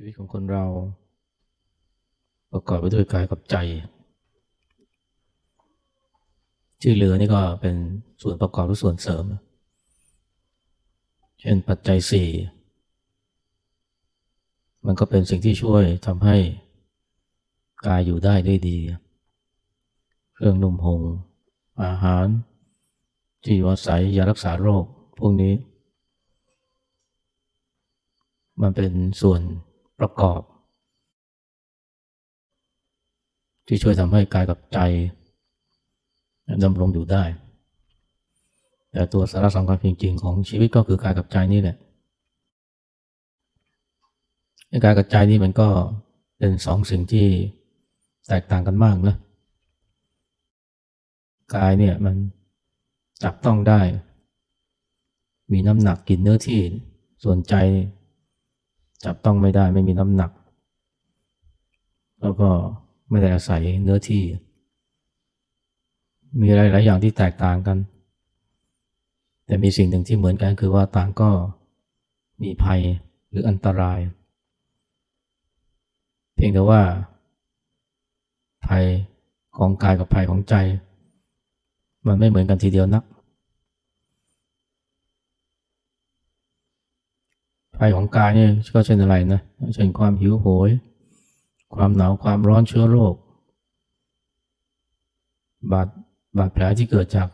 ชีวิตของคนเรา ประกอบไปด้วยกายกับใจ ที่เหลือนี่ก็เป็นส่วนประกอบหรือส่วนเสริม เช่นปัจจัยสี่มันก็เป็นสิ่งที่ช่วยทำให้กายอยู่ได้ด้วยดี เครื่องนุ่มหง อาหาร ที่อยู่อาศัยยารักษาโรค พวกนี้ มันเป็นส่วน ประกอบ ที่ช่วยทำให้กายกับใจดำรงอยู่ได้ แต่ตัวสาระสำคัญจริง ๆ ของชีวิตก็คือกายกับใจนี่แหละกายกับใจนี่มันก็เป็นสองสิ่งที่แตกต่างกันมากนะกายเนี่ยมันจับต้องได้ มีน้ำหนักกินเนื้อที่ส่วนใจ จับต้องไม่ได้ไม่มีน้ำหนัก แล้วก็ไม่ได้อาศัยเนื้อที่ มีอะไรหลายอย่างที่แตกต่างกัน แต่มีสิ่งหนึ่งที่เหมือนกันคือว่าต่างก็มีภัยหรืออันตราย เพียงแต่ว่า ภัยของกายกับภัยของใจ มันไม่เหมือนกันทีเดียวนัก ภัยของกายนี่ก็เช่นอะไรนะ เช่นความหิวโหย ความหนาว ความร้อนเชื้อโรค บาดบาดแผลที่เกิดจาก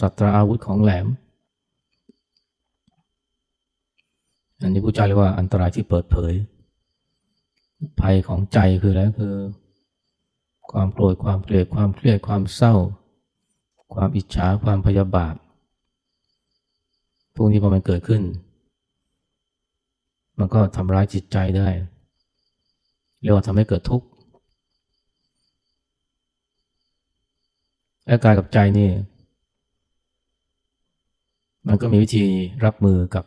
สัตราอาวุธของแหลม อันนี้ผู้ใจเรียกว่าอันตรายที่เปิดเผย ภัยของใจคืออะไรคือ ความโกรธ ความเกลียด ความเครียด ความเศร้า ความอิจฉา ความพยาบาท พวกนี้พอมันเกิดขึ้น มันก็ทำร้ายจิตใจได้เรียกว่าทำให้เกิดทุกข์และกายกับใจนี่ มันก็มีวิธีรับมือกับ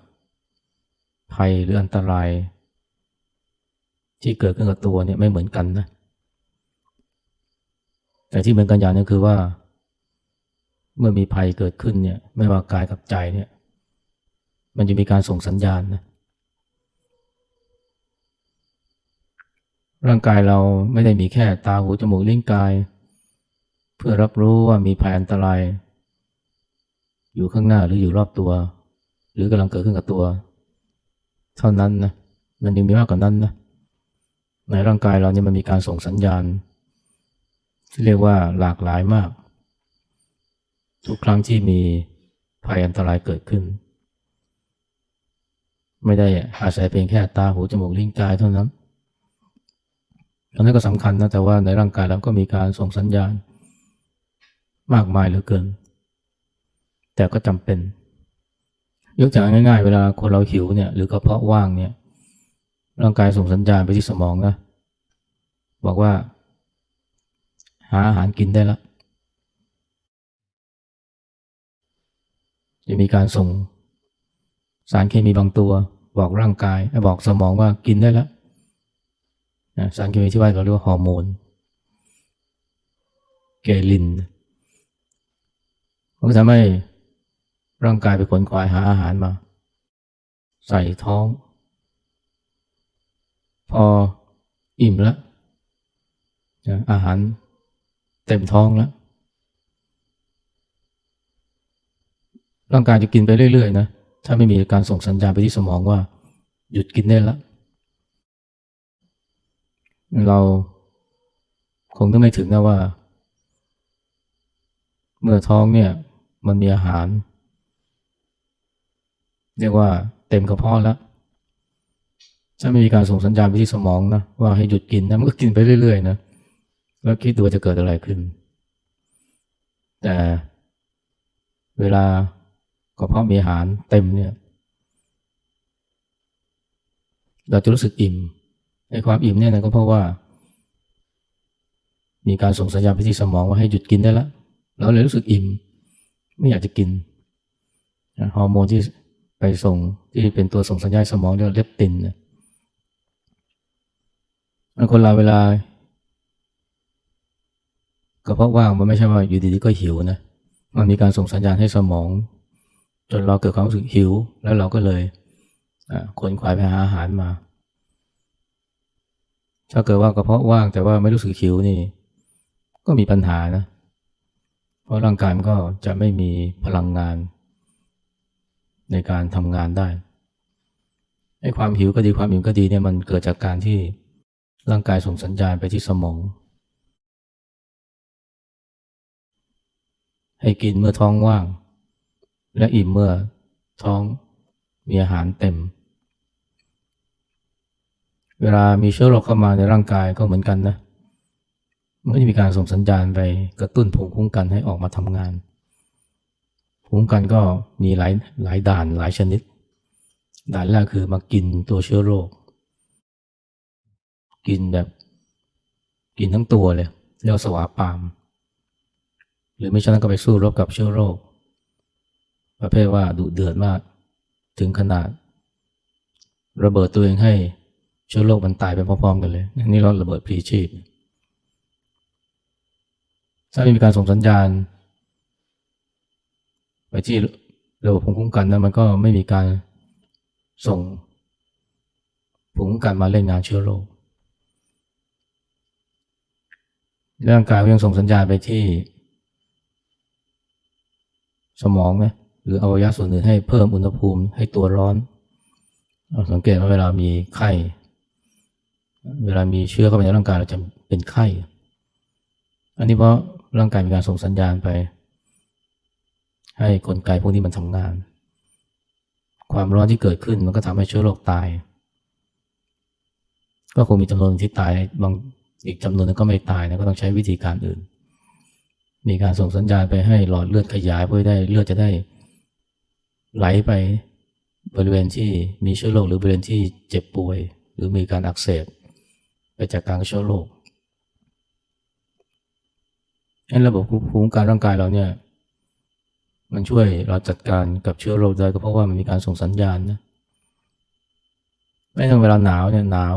ภัยหรืออันตราย ที่เกิดขึ้นกับตัวเนี่ยไม่เหมือนกันนะ แต่ที่เหมือนกันอย่างนึงคือว่า เมื่อมีภัยเกิดขึ้นเนี่ย ไม่ว่ากายกับใจเนี่ย มันจะมีการส่งสัญญาณนะ ร่างกายเราไม่ได้มีแค่ตาหูจมูกลิ้นกาย เพื่อรับรู้ว่ามีภัยอันตราย อยู่ข้างหน้าหรืออยู่รอบตัว หรือกำลังเกิดขึ้นกับตัว เท่านั้นนะมันยังมีมากกว่านั้นนะในร่างกายเราเนี่ยมันมีการส่งสัญญาณ ที่เรียกว่าหลากหลายมาก ทุกครั้งที่มีภัยอันตรายเกิดขึ้น ไม่ได้อาศัยเพียงแค่ตาหูจมูกลิ้นกายเท่านั้น อันนั้นก็สำคัญนะแต่ว่าในร่างกายเราก็มีการส่งสัญญาณ มากมายเหลือเกิน แต่ก็จำเป็น ยกตัวอย่างง่ายๆ เวลาคนเราหิวเนี่ย หรือกระเพาะว่างเนี่ย ร่างกายส่งสัญญาณไปที่สมองนะบอกว่า หาอาหารกินได้แล้วจะมีการส่งสารเคมีบางตัว บอกร่างกายบอกสมองว่ากินได้แล้ว สารเคมีที่ว่าเราเรียกว่าฮอร์โมนเกลินมันก็ทำให้ร่างกายไปขนขวายหาอาหารมา ใส่ท้อง พออิ่มแล้วอาหารเต็มท้องแล้ว ร่างกายจะกินไปเรื่อยๆนะ ถ้าไม่มีการส่งสัญญาณไปที่สมองว่า หยุดกินได้แล้ว เราคงต้องไม่ถึงนะว่า เมื่อท้องเนี่ยมันมีอาหาร เรียกว่าเต็มกระเพาะแล้วถ้าไม่มีการส่งสัญญาณไปที่สมองนะว่าให้หยุดกินนะมันก็กินไปเรื่อยๆนะแล้วคิดดูจะเกิดอะไรขึ้น แต่เวลากระเพาะมีอาหารเต็มเนี่ย เราจะรู้สึกอิ่ม ไอ้ความอิ่มเนี่ยนะก็เพราะว่า มีการส่งสัญญาณไปที่สมองว่าให้หยุดกินได้แล้วเราเลยรู้สึกอิ่ม ไม่อยากจะกินฮอร์โมนที่ไปส่งที่เป็นตัวส่งสัญญาณสมองเรียกเลปตินนะคนเราเวลาก็เพราะว่างมันไม่ใช่ว่าอยู่ดีๆก็หิวนะมันมีการส่งสัญญาณให้สมอง จนเราเกิดความรู้สึกหิว แล้วเราก็เลยขนขวายไปหาอาหารมา ถ้าเกิดว่ากระเพาะว่างแต่ว่าไม่รู้สึกหิวนี่ ก็มีปัญหานะ เพราะร่างกายมันก็จะไม่มีพลังงาน ในการทำงานได้ไอ้ความหิวก็ดีความอิ่มก็ดีเนี่ยมันเกิดจากการที่ร่างกายส่งสัญญาณไปที่สมอง ให้กินเมื่อท้องว่าง และอิ่มเมื่อท้องมีอาหารเต็ม เวลามีเชื้อโรคเข้ามาในร่างกายก็เหมือนกันนะ มันก็จะมีการส่งสัญญาณไปกระตุ้นภูมิคุ้มกันให้ออกมาทำงาน ภูมิคุ้มกันก็มีหลายหลายด่านหลายชนิด ด่านแรกคือมากินตัวเชื้อโรค กินแบบกินทั้งตัวเลยเรียกว่าสวาปาม หรือไม่ฉะนั้นก็ไปสู้รบกับเชื้อโรค ประเภทว่าดุเดือดมาก ถึงขนาด ระเบิดตัวเองให้ เชื้อโรคมันตายไปพร้อมๆกันเลยนี่เราระเบิดพลีชีพ ถ้าไม่มีการส่งสัญญาณ ไปที่ระบบภูมิคุ้มกันนะมันก็ไม่มีการส่งภูมิคุ้มกันมาเล่นงานเชื้อโรคร่างกายก็ยังส่งสัญญาณไปที่ สมองนะหรืออวัยวะส่วนอื่นให้เพิ่มอุณหภูมิให้ตัวร้อนเราสังเกตว่าเวลามีไข้ เวลามีเชื้อเข้าไปในร่างกายเราจะเป็นไข้ อันนี้เพราะร่างกายมีการส่งสัญญาณไป ให้กลไกพวกนี้มันทำงาน ความร้อนที่เกิดขึ้นมันก็ทำให้เชื้อโรคตาย ก็คงมีจำนวนที่ตายบางอีกจำนวนนึงก็ไม่ตายนะก็ต้องใช้วิธีการอื่น มีการส่งสัญญาณไปให้หลอดเลือดขยายเพื่อได้เลือดจะได้ไหลไปบริเวณที่มีเชื้อโรคหรือบริเวณที่เจ็บป่วย หรือมีการอักเสบ ไปจากการเชื้อโรคให้ระบบภูมิคุ้มกันร่างกายเราเนี่ย มันช่วยเราจัดการกับเชื้อโรคได้ก็เพราะว่ามันมีการส่งสัญญาณนะไม่ต้งเวลาหนาวเนี่ยหนาว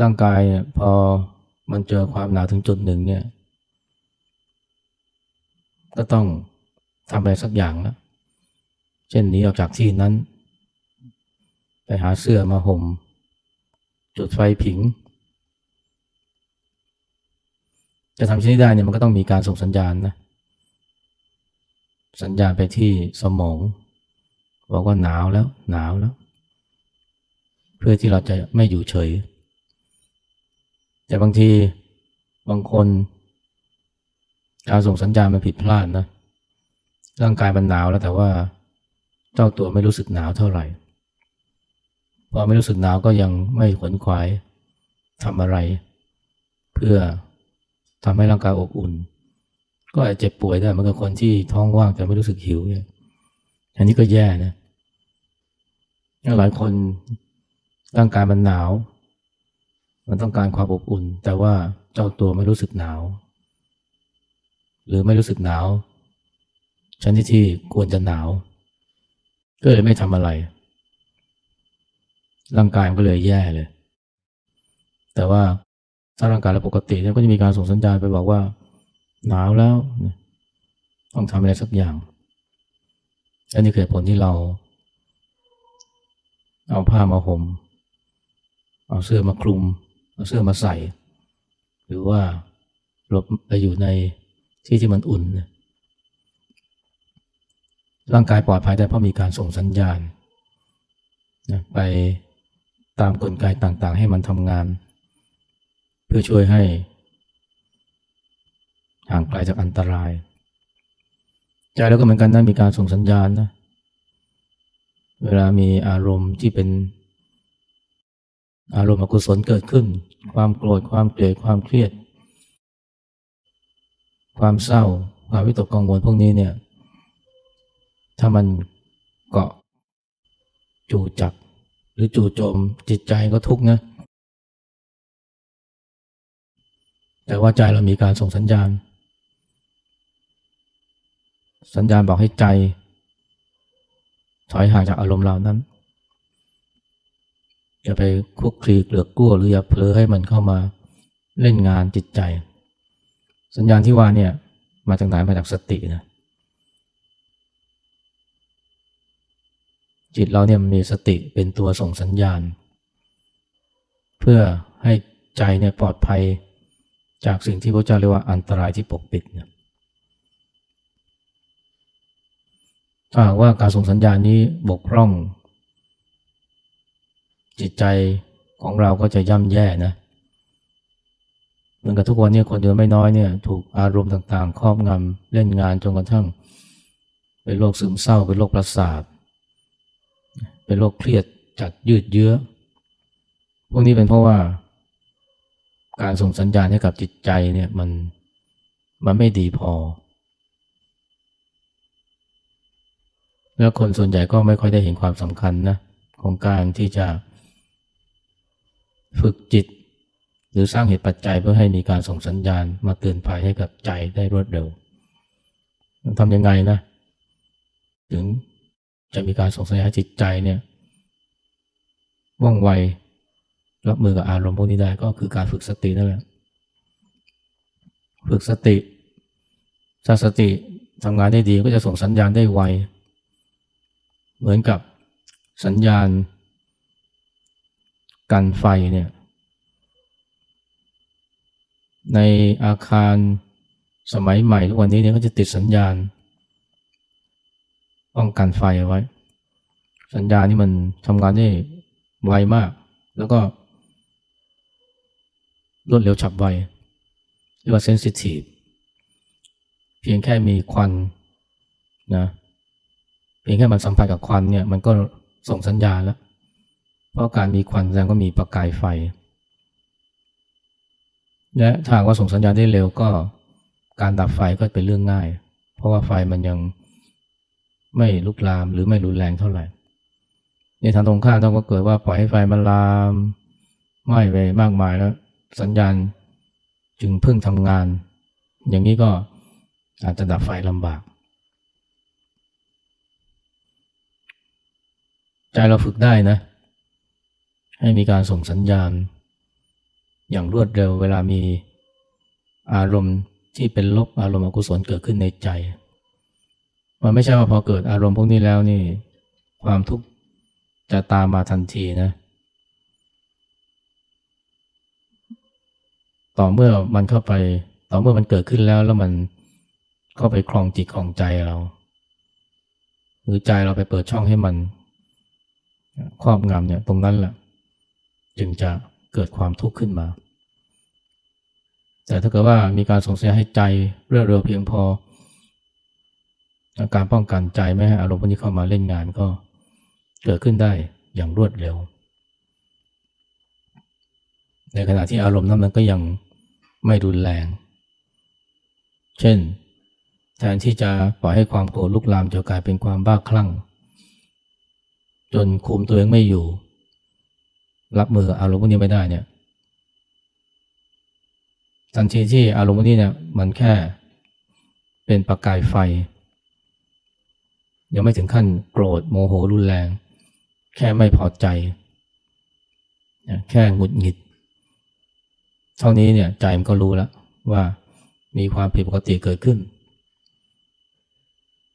ร่างกายเนี่ยพอมันเจอความหนาวถึงจุดหนึ่งเนี่ย ก็ต้องทำอะไรสักอย่างแล้วเช่นหนีออกจากที่นั้น ไปหาเสื้อมาห่ม จุดไฟผิง จะทำเช่นนี้ได้เนี่ยมันก็ต้องมีการส่งสัญญาณนะ สัญญาณไปที่สมอง บอกว่าหนาวแล้วหนาวแล้ว เพื่อที่เราจะไม่อยู่เฉย แต่บางทีบางคนการส่งสัญญาณมันผิดพลาดนะ ร่างกายมันหนาวแล้วแต่ว่า เจ้าตัวไม่รู้สึกหนาวเท่าไหร่ พอไม่รู้สึกหนาวก็ยังไม่ขวนขวายทำอะไร เพื่อทำให้ร่างกายอบอุ่น ก็อาจเจ็บป่วยได้เหมือนกับคนที่ท้องว่างแต่ไม่รู้สึกหิวเนี่ยอันนี้ก็แย่นะหลายคนร่างกายมันหนาว มันต้องการความอบอุ่น แต่ว่าเจ้าตัวไม่รู้สึกหนาว หรือไม่รู้สึกหนาวชนิดที่ควรจะหนาว ก็เลยไม่ทำอะไร ร่างกายมันก็เลยแย่เลย แต่ว่าถ้าร่างกายเราปกติเนี่ยก็จะมีการส่งสัญญาณไปบอกว่า หนาวแล้ว ต้องทำอะไรสักอย่าง อันนี้คือผลที่เรา เอาผ้ามาห่มเอาเสื้อมาคลุม เอาเสื้อมาใส่ หรือว่าหลบไปอยู่ในที่ที่มันอุ่น ร่างกายปลอดภัยได้เพราะมีการส่งสัญญาณนะไป ตามกลไกต่างๆ ให้มันทำงาน เพื่อช่วยให้ ห่างไกลจากอันตราย ใจเราก็เหมือนกันนะมีการส่งสัญญาณนะเวลามีอารมณ์ที่เป็น อารมณ์อกุศลเกิดขึ้น ความโกรธความเกลียดความเครียด ความเศร้า ความวิตกกังวลพวกนี้เนี่ย ถ้ามันเกาะจูจับ หรือจู่โจมจิตใจก็ทุกข์นะ แต่ว่าใจเรามีการส่งสัญญาณ สัญญาณบอกให้ใจ ถอยห่างจากอารมณ์เหล่านั้นอย่าไปคุกคลีเกลือกกลัวหรืออย่าเผลอให้มันเข้ามาเล่นงานจิตใจ สัญญาณที่ว่าเนี่ยมาจากไหนมาจากสตินะ จิตเราเนี่ยมีสติเป็นตัวส่งสัญญาณ เพื่อให้ใจเนี่ยปลอดภัยจากสิ่งที่พระเจ้าเรียกว่าอันตรายที่ปกปิดเนี่ยถ้าว่าการส่งสัญญาณนี้บกพร่อง จิตใจของเราก็จะย่ำแย่นะเหมือนกับทุกวันนี้คนเดียวไม่น้อยเนี่ยถูกอารมณ์ต่างๆ ครอบงำเล่นงานจนกระทั่งเป็นโรคซึมเศร้าเป็นโรคประสาท เป็นโรคเครียดจัดยืดเยื้อ พวกนี้เป็นเพราะว่า การส่งสัญญาณให้กับจิตใจเนี่ยมันมันไม่ดีพอ แล้วคนส่วนใหญ่ก็ไม่ค่อยได้เห็นความสำคัญนะของการที่จะฝึกจิต หรือสร้างเหตุปัจจัยเพื่อให้มีการส่งสัญญาณมาเตือนภัยให้กับใจได้รวดเร็วทำยังไงนะ ถึง จะมีการส่งสัญญาณจิตใจเนี่ยว่องไวรับมือกับอารมณ์พวกนี้ได้ก็คือการฝึกสตินั่นแหละฝึกสติถ้าสติทำงานได้ดีก็จะส่งสัญญาณได้ไว เหมือนกับสัญญาณกันไฟเนี่ยในอาคารสมัยใหม่ทุกวันนี้เนี่ยก็จะติดสัญญาณ ป้องกันไฟเอาไว้ สัญญานี่มันทำงานได้ไวมาก แล้วก็รวดเร็วฉับไวเรียกว่าเซนซิทีฟเพียงแค่มีควันนะเพียงแค่มันสัมผัสกับควันเนี่ยมันก็ส่งสัญญาณแล้ว เพราะการมีควันแสดงก็มีประกายไฟ และถ้ากว่าส่งสัญญาณได้เร็วก็การดับไฟก็เป็นเรื่องง่าย เพราะว่าไฟมันยัง ไม่ลุกลามหรือไม่รุนแรงเท่าไหร่ในทางตรงข้ามต้องก็เกิดว่าปล่อยให้ไฟมันลามไหม้ไปมากมายแล้ว สัญญาณจึงเพิ่งทำงาน อย่างนี้ก็อาจจะดับไฟลำบาก ใจเราฝึกได้นะ ให้มีการส่งสัญญาณ อย่างรวดเร็วเวลามีอารมณ์ที่เป็นลบอารมณ์อกุศลเกิดขึ้นในใจ มันไม่ใช่ว่าพอเกิดอารมณ์พวกนี้แล้วนี่ ความทุกข์จะตามมาทันทีนะ ต่อเมื่อมันเข้าไป ต่อเมื่อมันเกิดขึ้นแล้วแล้วมันเข้าไปคลองจิตคลองใจเรา หรือใจเราไปเปิดช่องให้มัน ครอบงำเนี่ย ตรงนั้นแหละจึงจะเกิดความทุกข์ขึ้นมา แต่ถ้าเกิดว่ามีการส่งเสียให้ใจเรื่อเร็วเพียงพอ การป้องกันใจไม่ให้อารมณ์พวกนี้เข้ามาเล่นงานก็เกิดขึ้นได้อย่างรวดเร็ว ในขณะที่อารมณ์นั้นมันก็ยังไม่รุนแรง เช่น แทนที่จะปล่อยให้ความโกรธลุกลามจะกลายเป็นความบ้าคลั่ง จนคุมตัวเองไม่อยู่ รับมืออารมณ์พวกนี้ไม่ได้เนี่ยทันทีที่อารมณ์พวกนี้เนี่ยมันแค่เป็นประกายไฟ ยังไม่ถึงขั้นโกรธโมโหรุนแรง แค่ไม่พอใจแค่หงุดหงิด เท่านี้เนี่ยใจมันก็รู้แล้วว่ามีความผิดปกติเกิดขึ้น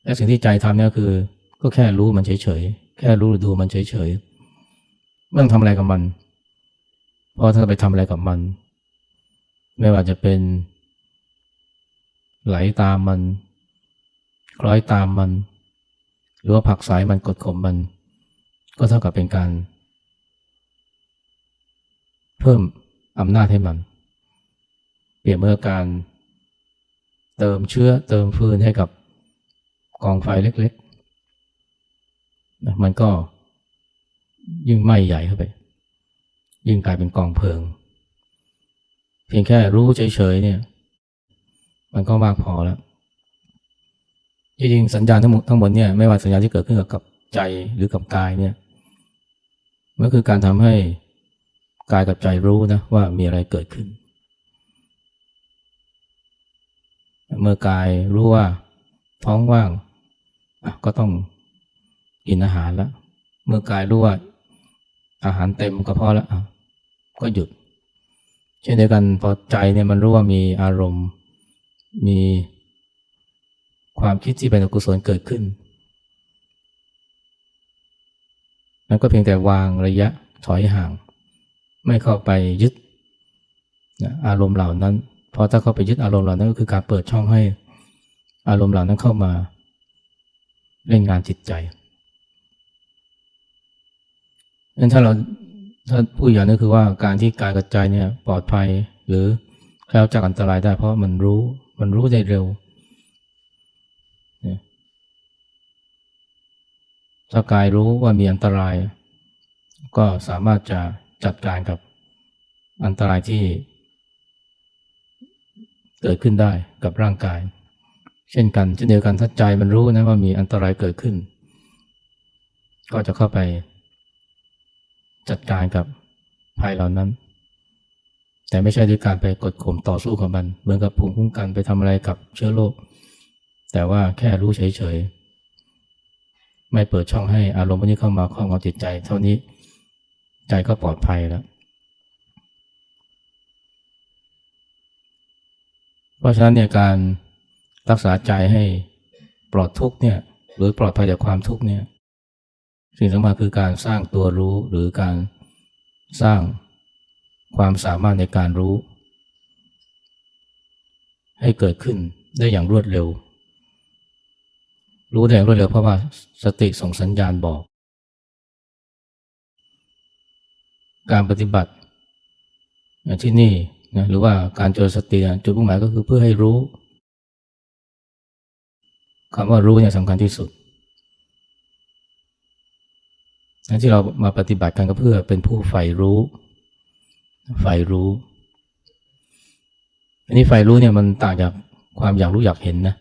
และสิ่งที่ใจทำเนี่ยคือ ก็แค่รู้มันเฉยๆ แค่รู้ดูมันเฉยๆ ไม่ต้องทำอะไรกับมัน เพราะถ้าไปทำอะไรกับมัน ไม่ว่าจะเป็น ไหลตามมัน คล้อยตามมัน หรือว่าผักสายมันกดข่มมัน ก็เท่ากับเป็นการ เพิ่มอำนาจให้มัน เปรียบเมื่อการ เติมเชื้อเติมฟืนให้กับกองไฟเล็กๆนะมันก็ยิ่งไหม้ใหญ่เข้าไป ยิ่งกลายเป็นกองเพลิง เพียงแค่รู้เฉยๆเนี่ย มันก็มากพอแล้ว จริงๆสัญญาณทั้งหมดทั้งหมดเนี่ยไม่ว่าสัญญาณที่เกิดขึ้นกับใจหรือกับกายเนี่ยมันคือการทำให้กายกับใจรู้นะว่ามีอะไรเกิดขึ้น เมื่อกายรู้ว่าท้องว่างก็ต้องกินอาหารแล้ว เมื่อกายรู้ว่าอาหารเต็มก็พอแล้วก็หยุด เช่นเดียวกันพอใจเนี่ยมันรู้ว่ามีอารมณ์มี ความคิดที่เป็นอกุศลเกิดขึ้นมันก็เพียงแต่วางระยะถอยห่าง ไม่เข้าไปยึดอารมณ์เหล่านั้น เพราะถ้าเข้าไปยึดอารมณ์เหล่านั้นก็คือการเปิดช่องให้อารมณ์เหล่านั้นเข้ามาเล่นงานจิตใจงั้นถ้าเราถ้าพูดอย่างนี้คือว่าการที่กายกับใจเนี่ยปลอดภัยหรือแคล้วจากอันตรายได้เพราะมันรู้มันรู้ได้เร็วเนี่ย ถ้ากายรู้ว่ามีอันตราย ก็สามารถจะจัดการกับอันตรายที่ เกิดขึ้นได้กับร่างกาย เช่นกันเช่นเดียวกันถ้าใจมันรู้นะว่ามีอันตรายเกิดขึ้น ก็จะเข้าไป จัดการกับภัยเหล่านั้น แต่ไม่ใช่ด้วยการไปกดข่มต่อสู้กับมัน เหมือนกับภูมิคุ้มกันไปทำอะไรกับเชื้อโรคแต่ว่าแค่รู้เฉยๆ ไม่เปิดช่องให้อารมณ์พวกนี้เข้ามาครอบงำจิตใจ เท่านี้ใจก็ปลอดภัยแล้ว เพราะฉะนั้นเนี่ยการรักษาใจให้ปลอดทุกเนี่ยหรือปลอดภัยจากความทุกเนี่ยสิ่งสำคัญคือการสร้างตัวรู้หรือการสร้างความสามารถในการรู้ ให้เกิดขึ้นได้อย่างรวดเร็ว รู้ได้อย่างรวดเร็วเพราะว่าสติส่งสัญญาณบอก การปฏิบัติที่นี่นะหรือว่าการเจริญสติจุดมุ่งหมายก็คือเพื่อให้รู้คำว่ารู้เนี่ยสำคัญที่สุดที่เรามาปฏิบัติกันก็เพื่อเป็นผู้ใฝ่รู้ใฝ่รู้ อันนี้ใฝ่รู้เนี่ยมันต่างจากความอยากรู้อยากเห็นนะ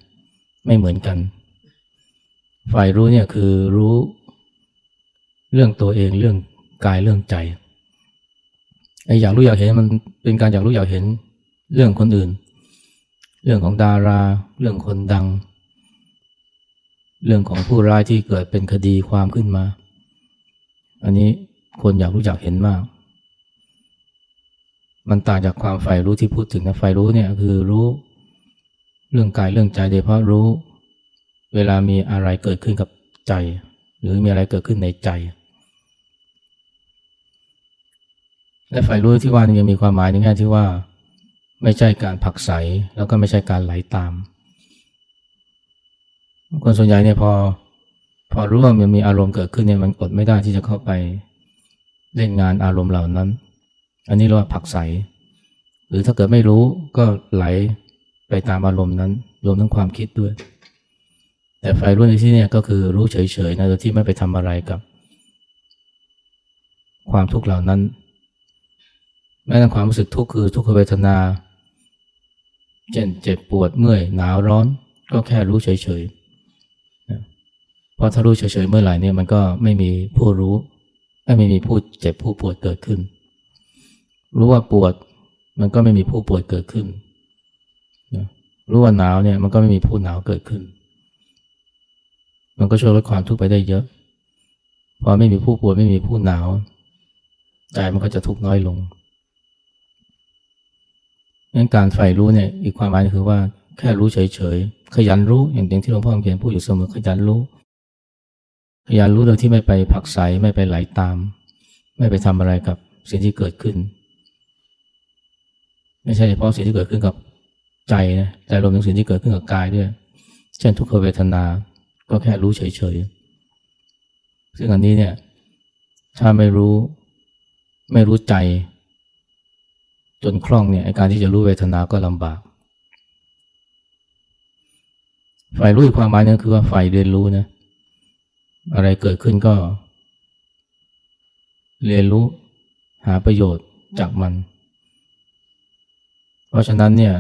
ไม่เหมือนกัน ฝ่รู้เนี่ยคือรู้เรื่องตัวเองเรื่องกายเรื่องใจไอ้อยากรู้อยากเห็นมันเป็นการอยากรู้อยากเห็นเรื่องคนอื่น เรื่องของดารา เรื่องคนดัง เรื่องของผู้ร้ายที่เกิดเป็นคดีความขึ้นมา อันนี้คนอยากรู้อยากเห็นมาก มันต่างจากความใฝ่รู้ที่พูดถึงนะใฝ่รู้เนี่ยคือรู้เรื่องกายเรื่องใจโดยเพราะรู้ เวลามีอะไรเกิดขึ้นกับใจ หรือมีอะไรเกิดขึ้นในใจ และฝ่ายรู้ที่ว่านี่ยังมีความหมายในแง่ที่ว่า ไม่ใช่การผักใสแล้วก็ไม่ใช่การไหลาตาม คนส่วนใหญ่เนี่ยพอ พอรู้ว่ามันมีอารมณ์เกิดขึ้นเนี่ยมันอดไม่ได้ที่จะเข้าไปเล่นงานอารมณ์เหล่านั้น อันนี้เรียกว่าผักใส หรือถ้าเกิดไม่รู้ก็ไหลไปตามอารมณ์นั้น รวมทั้งความคิดด้วย แต่ไฟรู้ในที่นี้ก็คือรู้เฉยๆนะโดยที่ไม่ไปทำอะไรกับ ความทุกข์เหล่านั้น แม้แต่ความรู้สึกทุกข์คือทุกขเวทนาเช่นเจ็บปวดเมื่อยหนาวร้อน ก็แค่รู้เฉยๆเพราะถ้ารู้เฉยๆเมื่อไหร่เนี่ยมันก็ไม่มีผู้รู้ ไม่มีผู้เจ็บผู้ปวดเกิดขึ้น รู้ว่าปวดมันก็ไม่มีผู้ปวดเกิดขึ้น รู้ว่าหนาวเนี่ยมันก็ไม่มีผู้หนาวเกิดขึ้น ก็ช่วยลดความทุกข์ไปได้เยอะ พอไม่มีผู้ป่วดไม่มีผู้หนาวใจมันก็จะทุกข์น้อยลงงั้นการใฝ่รู้เนี่ยอีกความหมายคือว่าแค่รู้เฉยๆ ขยันรู้อย่างที่หลวงพ่อเขียนพูดอยู่เสมอขยันรู้พยายามรู้โดยที่ไม่ไปผักใสไม่ไปไหลาตาม ไม่ไปทำอะไรกับสิ่งที่เกิดขึ้น ไม่ใช่เฉพาะสิ่งที่เกิดขึ้นกับใจนะแต่รวมถึงสิ่งที่เกิดขึ้นกับกายด้วย เช่นทุกขเวทนา ก็แค่รู้เฉยๆ ซึ่งอันนี้เนี่ย ถ้าไม่รู้ไม่รู้ใจ จนคล่องเนี่ยการที่จะรู้เวทนาก็ลำบาก ฝ่ายรู้อีกความหมายนึงคือว่าฝ่ายเรียนรู้นะ อะไรเกิดขึ้นก็ เรียนรู้หาประโยชน์จากมัน เพราะฉะนั้นเนี่ย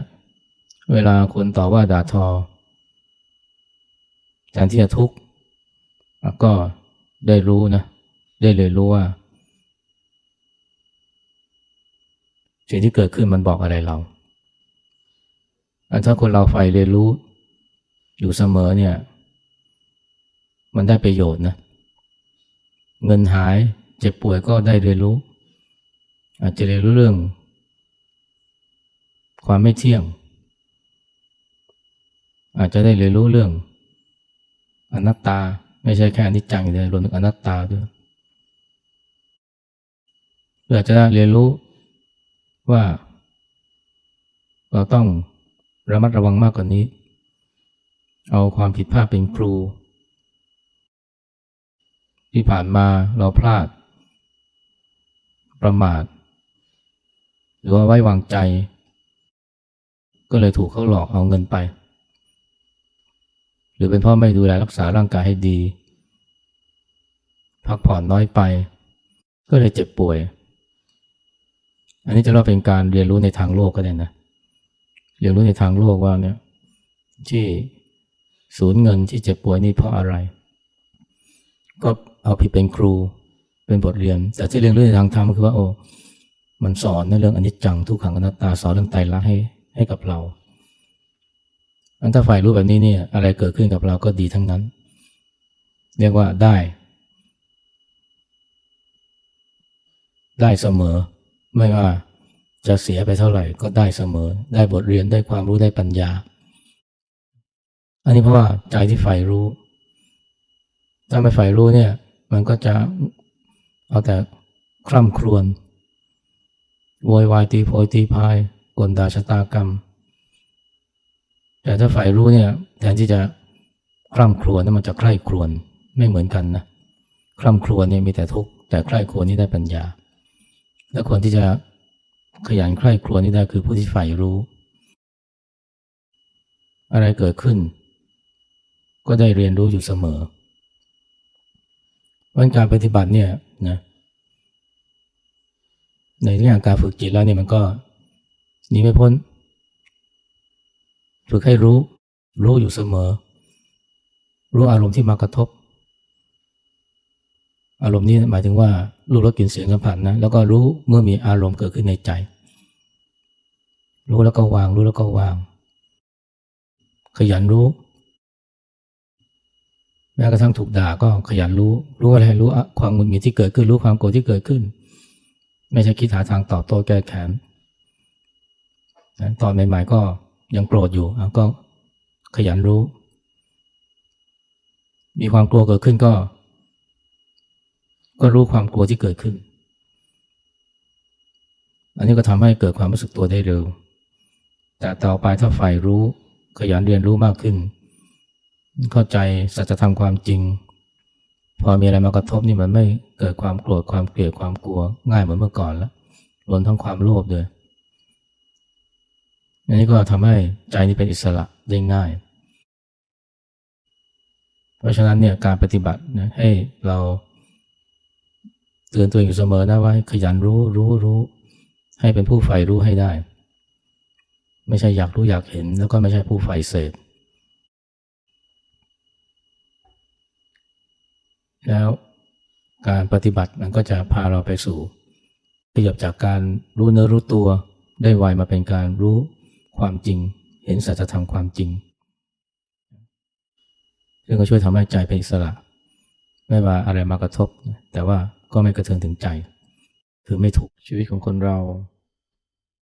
เวลาคนต่อว่าด่าทอ แทนที่จะทุกข์ก็ได้รู้นะ ได้เรียนรู้ว่า สิ่งที่เกิดขึ้นมันบอกอะไรเราถ้าคนเราใฝ่เรียนรู้ อยู่เสมอเนี่ย มันได้ประโยชน์นะ เงินหายเจ็บป่วยก็ได้เรียนรู้ อาจจะเรียนรู้เรื่อง ความไม่เที่ยง อาจจะได้เรียนรู้เรื่อง อนัตตาไม่ใช่แค่อนิจจังอย่างเดียวรวมถึงอนัตตาด้วยเพื่อจะเรียนรู้ว่า เราต้องระมัดระวังมากกว่านี้ เอาความผิดพลาดเป็นครู ที่ผ่านมาเราพลาด ประมาท หรือว่าไว้วางใจ ก็เลยถูกเขาหลอกเอาเงินไป รือเป็นเพราะไม่ดูแลรักษาร่างกายให้ดี พักผ่อนน้อยไป ก็เลยเจ็บป่วย อันนี้จะเรียกว่าเป็นการเรียนรู้ในทางโลกก็ได้นะ เรียนรู้ในทางโลกว่าเนี่ยที่สูญเงินที่เจ็บป่วยนี่เพราะอะไร ก็เอาผิดเป็นครูเป็นบทเรียน แต่ที่เรียนรู้ในทางธรรมคือว่าโอ้มันสอนในเรื่องอนิจจังทุกขังอนัตตาสอนเรื่องไตรลักษณ์ให้ให้กับเรา อันถ้าฝ่ายรู้แบบนี้เนี่ย อะไรเกิดขึ้นกับเราก็ดีทั้งนั้น เรียกว่าได้ ได้เสมอ ไม่ว่าจะเสียไปเท่าไหร่ก็ได้เสมอ ได้บทเรียนได้ความรู้ได้ปัญญา อันนี้เพราะว่าใจที่ใฝ่รู้ ถ้าไม่ใฝ่รู้เนี่ย มันก็จะเอาแต่คร่ำครวญโวยวายตีโพยตีพายกลด่าชะตากรรม ถ้าฝ่ายรู้เนี่ยแทนที่จะคร่ำครวญนั้นมันจะใคร่ครวญไม่เหมือนกันนะคร่ำครวญเนี่ยมีแต่ทุกข์แต่ใคร่ครวญนี่ได้ปัญญา และคนที่จะขยันใคร่ครวญนี่ได้คือผู้ที่ฝ่ายรู้ อะไรเกิดขึ้น ก็ได้เรียนรู้อยู่เสมอวันการปฏิบัติเนี่ยนะในเรื่องการฝึกจิตแล้วเนี่ยมันก็หนีไม่พ้น ฝึกให้รู้ รู้อยู่เสมอ รู้อารมณ์ที่มากระทบ อารมณ์นี้หมายถึงว่ารูปรสกลิ่นเสียงสัมผัสนะแล้วก็รู้เมื่อมีอารมณ์เกิดขึ้นในใจ รู้แล้วก็วาง รู้แล้วก็วาง ขยันรู้ แม้กระทั่งถูกด่าก็ขยันรู้ รู้อะไรรู้ความหงุดหงิดที่เกิดขึ้นรู้ความโกรธที่เกิดขึ้น ไม่ใช่คิดหาทางตอบโต้แก้แค้นตอนใหม่ๆก็ ยังโกรธอยู่ก็ขยันรู้ มีความกลัวเกิดขึ้นก็ ก็รู้ความกลัวที่เกิดขึ้น อันนี้ก็ทำให้เกิดความรู้สึกตัวได้เร็ว แต่ต่อไปถ้าฝ่ายรู้ขยันเรียนรู้มากขึ้น เข้าใจสัจธรรมความจริง พอมีอะไรมากระทบนี่มันไม่เกิดความโกรธความเกลียดความกลัว ง่ายเหมือนเมื่อก่อนแล้วรวมทั้งความโลภด้วย อันนี้ก็ทำให้ใจนี้เป็นอิสระได้ง่าย เพราะฉะนั้นเนี่ยการปฏิบัตินะให้เราเตือนตัวเองอยู่เสมอนะว่าขยันรู้รู้รู้ให้เป็นผู้ใฝ่รู้ให้ได้ ไม่ใช่อยากรู้อยากเห็น แล้วก็ไม่ใช่ผู้ใฝ่เสพแล้วการปฏิบัติมันก็จะพาเราไปสู่ขยับจากการรู้เนื้อรู้ตัวได้ไวมาเป็นการรู้ ความจริง เห็นสัจธรรมความจริงซึ่งก็ช่วยทำให้ใจเป็นอิสระ ไม่ว่าอะไรมากระทบ แต่ว่าก็ไม่กระเทือนถึงใจ คือไม่ถูกชีวิตของคนเรา